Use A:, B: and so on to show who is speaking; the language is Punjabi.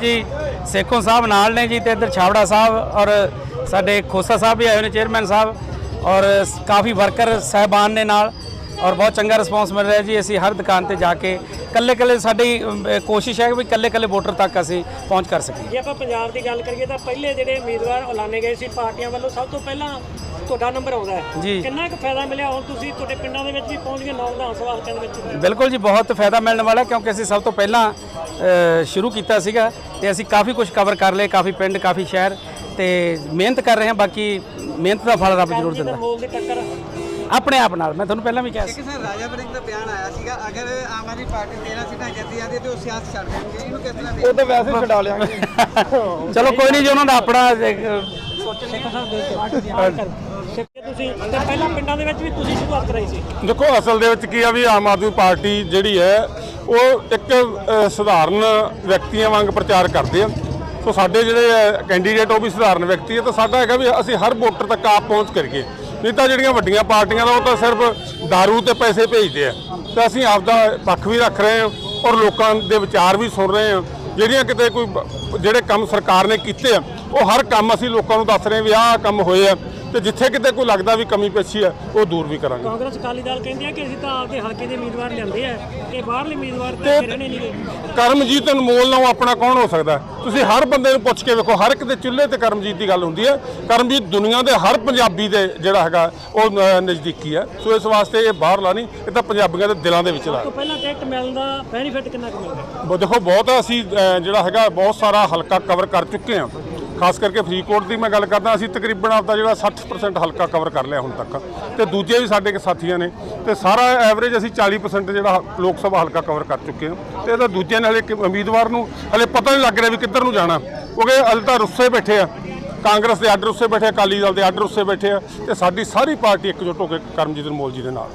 A: ਜੀ, ਸੇਖੋਂ ਸਾਹਿਬ ਨਾਲ ਨੇ ਜੀ ਤੇ ਇੱਧਰ ਛਾਵੜਾ ਸਾਹਿਬ ਔਰ ਸਾਡੇ ਖੋਸਾ ਸਾਹਿਬ ਵੀ ਆਏ ਹੋਏ ਨੇ ਚੇਅਰਮੈਨ ਸਾਹਿਬ ਔਰ ਕਾਫੀ ਵਰਕਰ ਸਹਿਬਾਨ ਨੇ ਨਾਲ ਔਰ ਬਹੁਤ ਚੰਗਾ ਰਿਸਪੌਂਸ ਮਿਲ ਰਿਹਾ ਜੀ, ਅਸੀਂ ਹਰ ਦੁਕਾਨ ਤੇ ਜਾ ਕੇ ਕੱਲੇ ਕੱਲੇ ਸਾਡੀ ਅਮ, ਕੋਸ਼ਿਸ਼ ਹੈ ਕਿ ਵੀ ਕੱਲੇ ਕੱਲੇ ਵੋਟਰ ਤੱਕ ਅਸੀਂ ਪਹੁੰਚ ਕਰ ਸਕੀਏ।
B: ਜੇ ਆਪਾਂ ਪੰਜਾਬ ਦੀ ਗੱਲ ਕਰੀਏ ਤਾਂ ਪਹਿਲੇ ਜਿਹੜੇ ਉਮੀਦਵਾਰ ਐਲਾਨੇ ਗਏ ਸੀ ਪਾਰਟੀਆਂ ਵੱਲੋਂ ਸਭ ਤੋਂ ਪਹਿਲਾਂ ਤੁਹਾਡਾ ਨੰਬਰ ਆਉਂਦਾ ਹੈ।
A: ਜੀ।
B: ਕਿੰਨਾ ਕੁ ਫਾਇਦਾ ਮਿਲਿਆ? ਹੁਣ ਤੁਸੀਂ ਤੁਹਾਡੇ ਪਿੰਡਾਂ ਦੇ ਵਿੱਚ ਵੀ ਪਹੁੰਚ ਗਏ ਨੌ ਵਿਧਾਨ ਸਭਾ ਹਲਕਿਆਂ ਦੇ ਵਿੱਚ
A: ਬਿਲਕੁਲ ਜੀ ਬਹੁਤ ਫਾਇਦਾ ਮਿਲਣ ਵਾਲਾ ਹੈ ਕਿਉਂਕਿ ਅਸੀਂ ਸਭ ਤੋਂ ਪਹਿਲਾਂ ਅ, ਸ਼ੁਰੂ ਕੀਤਾ ਸੀਗਾ ਤੇ ਅਸੀਂ ਕਾਫੀ ਕੁਝ ਕਵਰ ਕਰ ਲਏ ਕਾਫੀ ਪਿੰਡ ਕਾਫੀ ਸ਼ਹਿਰ ਤੇ ਮਿਹਨਤ ਕਰ ਰਹੇ ਹਾਂ ਬਾਕੀ ਮਿਹਨਤ ਦਾ ਫਲ ਰੱਬ ਜ਼ਰੂਰ ਦਿੰਦਾ।
B: ਮੋਲ ਦੀ ਟੱਕਰ
A: ਆਪਣੇ ਆਪ ਨਾਲ। ਮੈਂ ਤੁਹਾਨੂੰ ਪਹਿਲਾਂ ਵੀ ਕਿਹਾ ਸੀ।
C: ਇੱਕ ਸਰ ਰਾਜਾ ਵੜਿੰਗ ਦਾ ਬਿਆਨ ਆਇਆ ਸੀਗਾ ਅਗਰ ਆਮ ਆਦਮੀ ਪਾਰਟੀ 13 ਸੀਟਾਂ ਜਿੱਤ ਜਾਂਦੀ ਹੈ ਤੇ ਉਹ ਸਿਆਸਤ ਛੱਡ ਦੇਣਗੇ। ਇਹਨੂੰ ਕਿਸ ਤਰ੍ਹਾਂ
D: ਉਹ ਤਾਂ ਵੈਸੇ ਛਡਾ ਲਿਆਂਗੇ।
A: ਚਲੋ ਕੋਈ ਨਹੀਂ ਜੀ ਉਹਨਾਂ ਦਾ ਆਪਣਾ ਅ,
B: ਸਿੱਖ ਸਾਹਿਬ ਦੇ ਪਾਰਟੀ ਦੀ ਆੜ ਕਰ ਸਿੱਖ ਤੁਸੀਂ ਤੇ ਪਹਿਲਾਂ ਪਿੰਡਾਂ ਦੇ ਵਿੱਚ ਵੀ ਤੁਸੀਂ ਸ਼ੁਰੂਆਤ ਕਰਾਈ ਸੀ।
D: ਦੇਖੋ ਅਸਲ ਦੇ ਵਿੱਚ ਕੀ ਆ ਵੀ ਆਮ ਆਦਮੀ ਪਾਰਟੀ ਜਿਹੜੀ ਹੈ ਉਹ ਇੱਕ ਸਧਾਰਨ ਵਿਅਕਤੀਆਂ ਵਾਂਗ ਪ੍ਰਚਾਰ ਕਰਦੇ ਆ। ਸੋ ਸਾਡੇ ਜਿਹੜੇ ਕੈਂਡੀਡੇਟ ਉਹ ਵੀ ਸਧਾਰਨ ਵਿਅਕਤੀ ਹੈ ਤਾਂ ਸਾਡਾ ਹੈਗਾ ਵੀ ਅਸੀਂ ਹਰ ਵੋਟਰ ਤੱਕ ਆਪ ਪਹੁੰਚ ਕਰੀਏ। ਨਹੀਂ ਤਾਂ ਜਿਹੜੀਆਂ ਵੱਡੀਆਂ ਪਾਰਟੀਆਂ ਦਾ ਉਹ ਤਾਂ ਸਿਰਫ दारू ਤੇ ਪੈਸੇ ਭੇਜਦੇ ਆ। ਤਾਂ ਅਸੀਂ ਆਪ ਦਾ ਪੱਖ ਵੀ ਰੱਖ ਰਹੇ ਹਾਂ ਔਰ ਲੋਕਾਂ ਦੇ ਵਿਚਾਰ ਵੀ ਸੁਣ ਰਹੇ ਹਾਂ। ਜਿਹੜੀਆਂ ਕਿਤੇ ਕੋਈ ਜਿਹੜੇ ਕੰਮ ਸਰਕਾਰ ਨੇ ਕੀਤੇ ਆ, ਉਹ ਹਰ ਕੰਮ ਅਸੀਂ ਲੋਕਾਂ ਨੂੰ ਦੱਸ ਰਹੇ ਹਾਂ ਵੀ ਆਹ ਕੰਮ ਹੋਏ ਆ। ਤੇ ਜਿੱਥੇ ਕਿਤੇ ਕੋਈ ਲੱਗਦਾ ਵੀ ਕਮੀ ਪੇਸ਼ੀ ਆ ਉਹ ਦੂਰ ਵੀ ਕਰਾਂਗੇ।
B: ਕਾਂਗਰਸ ਅਕਾਲੀ ਦਲ ਕਹਿੰਦੇ ਆ ਕਿ ਅਸੀਂ ਤਾਂ ਆਪਦੇ ਹਲਕੇ ਦੇ ਉਮੀਦਵਾਰ ਲਿਆਂਦੇ ਆ ਇਹ ਬਾਹਰਲੇ ਉਮੀਦਵਾਰ ਤਾਂ
D: ਤੇ-
B: ਰਹਿਣੇ ਨਹੀਂਗੇ
D: ਕਰਮਜੀਤ ਅਨਮੋਲ ਨਾਲੋਂ ਆਪਣਾ ਕੌਣ ਹੋ ਸਕਦਾ ਹੈ? ਤੁਸੀਂ ਹਰ ਬੰਦੇ ਨੂੰ ਪੁੱਛ ਕੇ ਵੇਖੋ ਹਰ ਇੱਕ ਦੇ ਚੁੱਲ੍ਹੇ ਤੇ ਕਰਮਜੀਤ ਦੀ ਗੱਲ ਹੁੰਦੀ ਹੈ। ਕਰਮਜੀਤ ਦੁਨੀਆ ਦੇ ਹਰ ਪੰਜਾਬੀ ਦੇ ਜਿਹੜਾ ਹੈਗਾ ਉਹ ਨ- ਨਜ਼ਦੀਕੀ ਹੈ। ਸੋ ਇਸ ਵਾਸਤੇ ਇਹ ਬਾਹਰਲਾ ਨਹੀਂ ਇਹ ਤਾਂ ਪੰਜਾਬੀਆਂ ਦੇ ਦਿਲਾਂ ਦੇ ਵਿੱਚ
B: ਤੋਂ ਪਹਿਲਾਂ ਟਿਕਟ ਮਿਲਣ ਦਾ ਬੈਨੀਫਿਟ ਕਿੰਨਾ ਕੁ ਮਿਲਦਾ?
D: ਬ- ਦੇਖੋ ਬਹੁਤ ਅਸੀਂ ਜਿਹੜਾ ਹੈਗਾ ਬਹੁਤ ਸਾਰਾ ਹਲਕਾ ਕਵਰ ਕਰ ਚੁੱਕੇ ਹਾਂ। ਖਾਸ ਕਰਕੇ ਫਰੀਦਕੋਟ ਦੀ ਮੈਂ ਗੱਲ ਕਰਦਾ, ਅਸੀਂ ਤਕਰੀਬਨ ਆਪਦਾ ਜਿਹੜਾ 60% ਹਲਕਾ ਕਵਰ ਕਰ ਲਿਆ ਹੁਣ ਤੱਕ। ਤੇ ਦੂਜੇ ਵੀ ਸਾਡੇ ਕੇ ਸਾਥੀਆਂ ਨੇ, ਤੇ ਸਾਰਾ ਐਵਰੇਜ ਅਸੀਂ 40% ਜਿਹੜਾ ਲੋਕ ਸਭਾ ਹਲਕਾ ਕਵਰ ਕਰ ਚੁੱਕੇ ਹਾਂ। ਤੇ ਇਹਦਾ ਦੂਜਿਆਂ ਨੇ ਹਲੇ ਕਿ- ਉਮੀਦਵਾਰ ਨੂੰ, ਹਲੇ ਪਤਾ ਨਹੀਂ ਲੱਗ ਰਿਹਾ ਵੀ ਕਿੱਧਰ ਨੂੰ ਜਾਣਾ। ਕਿਉਂਕਿ ਹਲੇ ਤਾਂ ਰੁੱਸੇ ਬੈਠੇ ਆ। ਕਾਂਗਰਸ ਦੇ ਅੱਡ ਰੁੱਸੇ ਬੈਠੇ ਅਕਾਲੀ ਦਲ ਦੇ ਅੱਡ ਰੁੱਸੇ ਬੈਠੇ ਆ। ਤੇ ਸਾਡੀ ਸਾਰੀ ਪਾਰਟੀ ਇਕਜੁੱਟ ਹੋ ਕੇ ਕਰਮਜੀਤ ਅਨਮੋਲ ਜੀ ਦੇ ਨਾਲ।